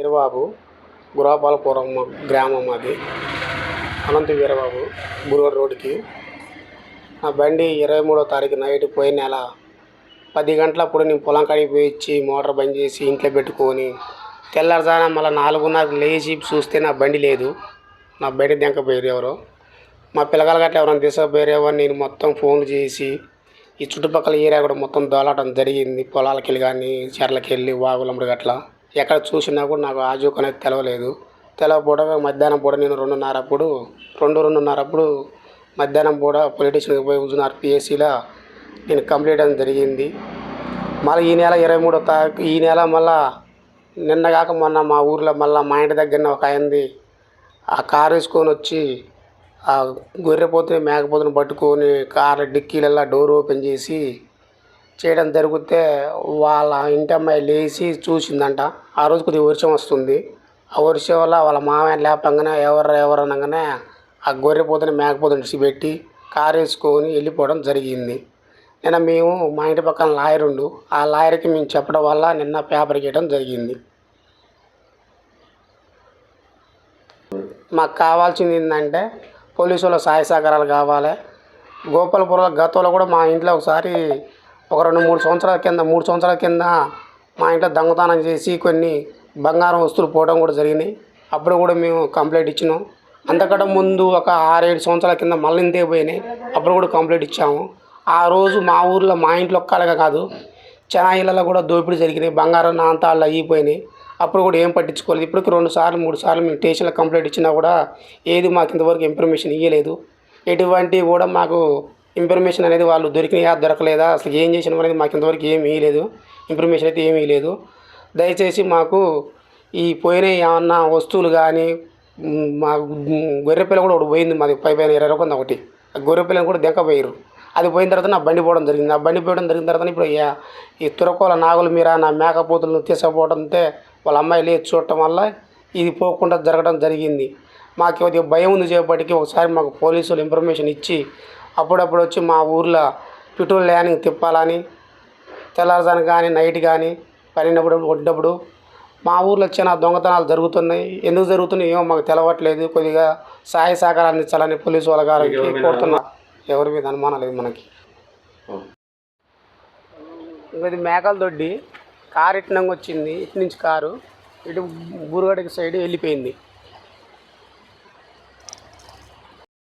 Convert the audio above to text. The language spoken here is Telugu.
వీరబాబు గురాపాలపురం గ్రామం అది. అనంత వీరబాబు బురుగడ రోడ్డుకి. నా బండి ఇరవై మూడో తారీఖు నైట్ పోయిన నెల పది గంటలప్పుడు నేను పొలం కాడికి పోయి ఇచ్చి మోటార్ బంద్ చేసి ఇంట్లో పెట్టుకొని తెల్లారుజాన మళ్ళీ నాలుగున్నరకు లేచి చూస్తే నా బండి లేదు. నా బండి దెంకపోయారు ఎవరో. మా పిల్లగాలు గట్ల ఎవరైనా తీసుకుపోయారేమో అని నేను మొత్తం ఫోన్లు చేసి ఈ చుట్టుపక్కల ఏరియా కూడా మొత్తం దోలాటం జరిగింది. పొలాలకి వెళ్ళి కానీ చెర్లకి వెళ్ళి వాగులమ్మడి గట్ల. ఎక్కడ చూసినా కూడా నాకు ఆజూక్ అనేది తెలవలేదు. తెలవకపోవడం మధ్యాహ్నం పూట నేను రెండున్నర అప్పుడు రెండు రెండున్నర అప్పుడు మధ్యాహ్నం పూట పోలీస్ పోయి ఉన్నారు పిఎస్సిలో నేను కంప్లీట్ అనేది జరిగింది. మళ్ళీ ఈ నెల ఇరవై మూడో తారీఖు ఈ నెల మళ్ళా నిన్న కాక మొన్న మా ఊర్లో మళ్ళీ మా ఇంటి దగ్గర ఒక ఆయనది ఆ కారు వేసుకొని వచ్చి ఆ గొర్రెపోతుని మేకపోతుని పట్టుకొని కారు డిక్కీలలో డోర్ ఓపెన్ చేసి చేయడం జరిగితే వాళ్ళ ఇంటి అమ్మాయి లేచి చూసిందంట. ఆ రోజు కొద్దిగా వర్షం వస్తుంది. ఆ వర్షం వల్ల వాళ్ళ మామయ్య లేపంగానే ఎవరు ఎవరు అనగానే ఆ గొర్రెపోతుని మేకపోతుని పెట్టి కారు వేసుకొని వెళ్ళిపోవడం జరిగింది. నిన్న మేము మా ఇంటి పక్కన లాయర్ ఉండు. ఆ లాయర్కి మేము చెప్పడం వల్ల నిన్న పేపర్ గీయడం జరిగింది. మాకు కావాల్సింది ఏంటంటే పోలీసు వాళ్ళ సహాయ సహకారాలు కావాలి. గోపాలపురంలో గతంలో కూడా మా ఇంట్లో ఒకసారి ఒక రెండు మూడు సంవత్సరాల కింద మూడు సంవత్సరాల కింద మా ఇంట్లో దొంగతనం చేసి కొన్ని బంగారం వస్తువులు పోవడం కూడా జరిగినాయి అప్పుడు కూడా మేము కంప్లైంట్ ఇచ్చినాం. అంతకంటే ముందు ఒక ఆరేడు సంవత్సరాల కింద మళ్ళీ ఇంతే పోయినాయి. అప్పుడు కూడా కంప్లైంట్ ఇచ్చాము. ఆ రోజు మా ఊర్లో మా ఇంట్లో ఒక్కళ్ళగా కాదు చాలా ఇళ్ళలో కూడా దోపిడీ జరిగినాయి. బంగారం నాంతాళ్ళు అయిపోయినాయి అప్పుడు కూడా ఏం పట్టించుకోలేదు. ఇప్పటికి రెండు సార్లు మూడు సార్లు మేము స్టేషన్లో కంప్లైంట్ ఇచ్చినా కూడా ఏది మాకు ఇంతవరకు ఇన్ఫర్మేషన్ ఇవ్వలేదు ఎటువంటి కూడా మాకు ఇన్ఫర్మేషన్ అనేది వాళ్ళు దొరికినాయా దొరకలేదా అసలు ఏం చేసినాం అనేది మాకు ఇంతవరకు ఏమీ లేదు ఇన్ఫర్మేషన్ అయితే ఏమీ లేదు దయచేసి మాకు ఈ పోయిన ఏమన్నా వస్తువులు కానీ మా గొర్రె పిల్ల కూడా ఒకటి పోయింది మాది పై పైన ఇరవై రూపాయలు ఒకటి. ఆ గొర్రె కూడా దెంకపోయారు అది పోయిన తర్వాత నా బండి పోవడం జరిగింది. ఆ బండి పోవడం జరిగిన తర్వాత ఇప్పుడు ఈ- ఈ తురకోల నాగుల మీర నా మేకపోతులను తీసుకుపోవడంతో వాళ్ళ అమ్మాయి లేదు చూడటం వల్ల ఇది పోకుండా జరగడం జరిగింది. మాకు భయం ఉంది చేపటికి. ఒకసారి మాకు పోలీసులు ఇన్ఫర్మేషన్ ఇచ్చి అప్పుడప్పుడు వచ్చి మా ఊర్లో పెట్రోల్ ల్యానింగ్ తిప్పాలని తెల్లారుజాను కానీ నైట్ కానీ పడినప్పుడు కొట్టినప్పుడు మా ఊర్లో చాలా దొంగతనాలు జరుగుతున్నాయి. ఎందుకు జరుగుతున్నాయి ఏమో మాకు తెలవట్లేదు. కొద్దిగా సహాయ సహకారాలు అందించాలని పోలీసు వాళ్ళ గారికి కోరుతున్నా. ఎవరి మీద? అనుమానం లేదు మనకి? ఇది మేకల దొడ్డి కారు ఇట్నంగా వచ్చింది. ఇటు నుంచి కారు ఇటు బూరుగడికి సైడ్ వెళ్ళిపోయింది.